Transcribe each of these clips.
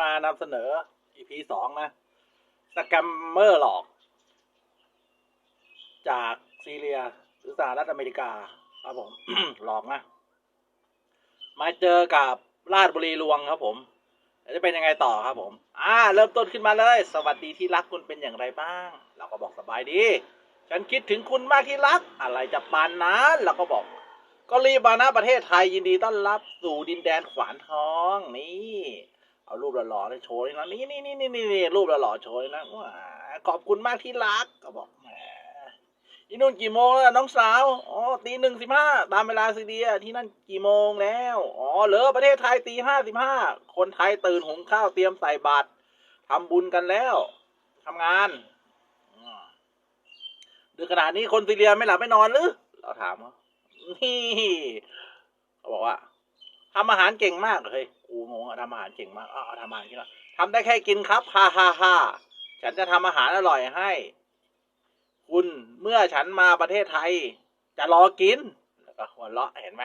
มานำเสนอ EP สองนะสแกมเมอร์หลอก จากซีเรียหรือสหรัฐอเมริกาครับผม หลอกนะ มาเจอกับราชบุรีลวงครับผมจะเป็นยังไงต่อครับผม อ่า เริ่มต้นขึ้นมาเลย สวัสดีที่รักคุณเป็นอย่างไรบ้าง เราก็บอกสบายดี ฉันคิดถึงคุณมากที่รัก อะไรจะปานนั้นเราก็บอก ก็รีบมานะประเทศไทยยินดีต้อนรับสู่ดินแดนขวานทองนี่ เอารูปหล่อๆเลยโชว์เลยนะนี่นี่นี่นี่นี่รูปหล่อๆโชว์เลยนะว้าขอบคุณมากที่รักก็บอกแหมที่นู่นกี่โมงแล้วน้องสาวอ๋อตีหนึ่งสิบห้าตามเวลาซีเดียที่นั่นกี่โมงแล้วอ๋อเหรอประเทศไทยตีห้าสิบห้าคนไทยตื่นหุงข้าวเตรียมใส่บาตรทำบุญกันแล้วทำงานดึกขนาดนี้คนซีเรียไม่หลับไม่นอนหรือเราถามเขานี่เขาบอกว่า ทำอาหารเก่งมากเฮ้ยกูงงอะทำอาหารเก่งมากอ้าวทำอาหารกินแล้วทำได้แค่กินครับฮ่าฮ่าฮ่าฉันจะทำอาหารอร่อยให้ คุณเมื่อฉันมาประเทศไทย จะรอกิน แล้วก็หัวเราะเห็นไหม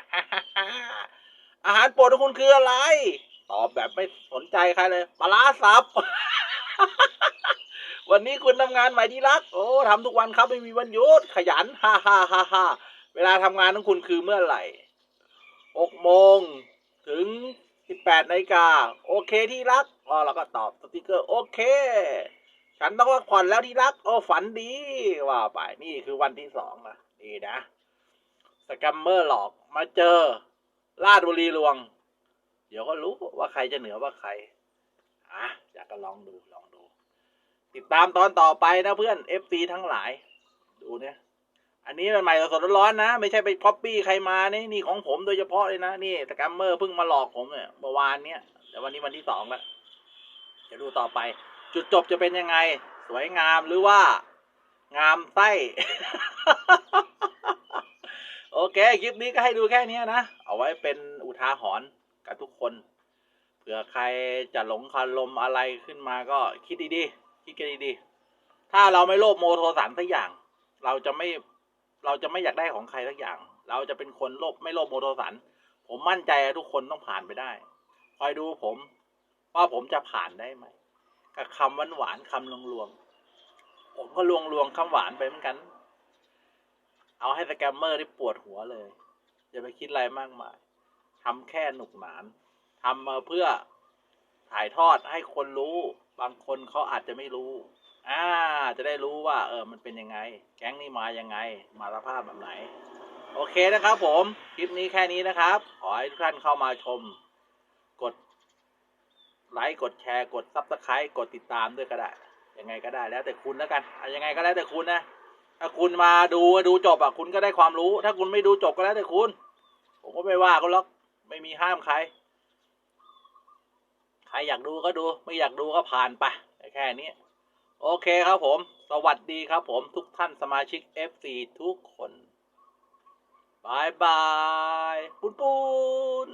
อาหารโปรดของคุณคืออะไร ตอบแบบไม่สนใจใครเลยปลาร้าสับวันนี้คุณทำงานใหม่ที่รัก โอ้ทำทุกวันครับไม่มีวันหยุดขยันฮ่าฮ่าฮ่าฮ่าเวลาทำงานของคุณคือเมื่อไหร่หกโมง ถึงสิบแปดนาฬิกาโอเคที่รักอ๋อเราก็ตอบสติกเกอร์โอเค ฉันต้องพักผ่อนแล้วที่รักโอ้ฝันดีว่าไปนี่คือวันที่สองนะนี่นะสแกมเมอร์หลอกมาเจอลาดบุรีลวง เดี๋ยวก็รู้ว่าใครจะเหนือว่าใครอะอยากก็ลองดูลองดู ติดตามตอนต่อไปนะเพื่อน FC ทั้งหลาย ดูเนี่ย อันนี้มันใหม่สดร้อนนะ ไม่ใช่ไปก๊อปปี้ใครมานี่นี่ของผมโดยเฉพาะเลยนะนี่สแกมเมอร์เพิ่งมาหลอกผมเนี่ยเมื่อวานเนี้ยแต่วันนี้วันที่สองแล้วจะดูต่อไป จุดจบจะเป็นยังไง สวยงามหรือว่า งามไส้โอเคคลิปนี้ก็ให้ดูแค่นี้นะ เอาไว้เป็นอุทาหรณ์กับทุกคนเผื่อใครจะหลงคารมอะไรขึ้นมาก็คิดดีๆคิดกันดีๆถ้าเราไม่โลภโมโทสันสักอย่าง เราจะไม่ เราจะไม่อยากได้ของใครสักอย่าง เราจะเป็นคนโลภไม่โลภโมโทสัน ผมมั่นใจทุกคนต้องผ่านไปได้ คอยดูผมว่าผมจะผ่านได้ไหมกับคำหวานหวานๆคำลวงลวงๆผมก็ลวงลวงๆคำหวานไปเหมือนกัน เอาให้สแกมเมอร์ได้ปวดหัวเลย อย่าไปคิดอะไรมากมายทำแค่หนุกหนานทำมาเพื่อถ่ายทอดให้คนรู้ บางคนเขาอาจจะไม่รู้ จะได้รู้ว่าเออมันเป็นยังไง แก๊งนี้มายังไง มาสภาพแบบไหน โอเคนะครับผม คลิปนี้แค่นี้นะครับ ขอให้ทุกท่านเข้ามาชม กดไลค์กดแชร์ กดซับสไครต์กดติดตามด้วยก็ได้ ยังไงก็ได้แล้วแต่คุณแล้วกันยังไงก็แล้วแต่คุณนะ ถ้าคุณมาดูดูจบอะคุณก็ได้ความรู้ ถ้าคุณไม่ดูจบก็แล้วแต่คุณ ผมก็ไม่ว่าคุณหรอก ไม่มีห้ามใคร ใครอยากดูก็ดู ไม่อยากดูก็ผ่านไปแค่นี้ โอเคครับผม สวัสดีครับผมทุกท่านสมาชิก FC ทุกคนบายบายปุนปุน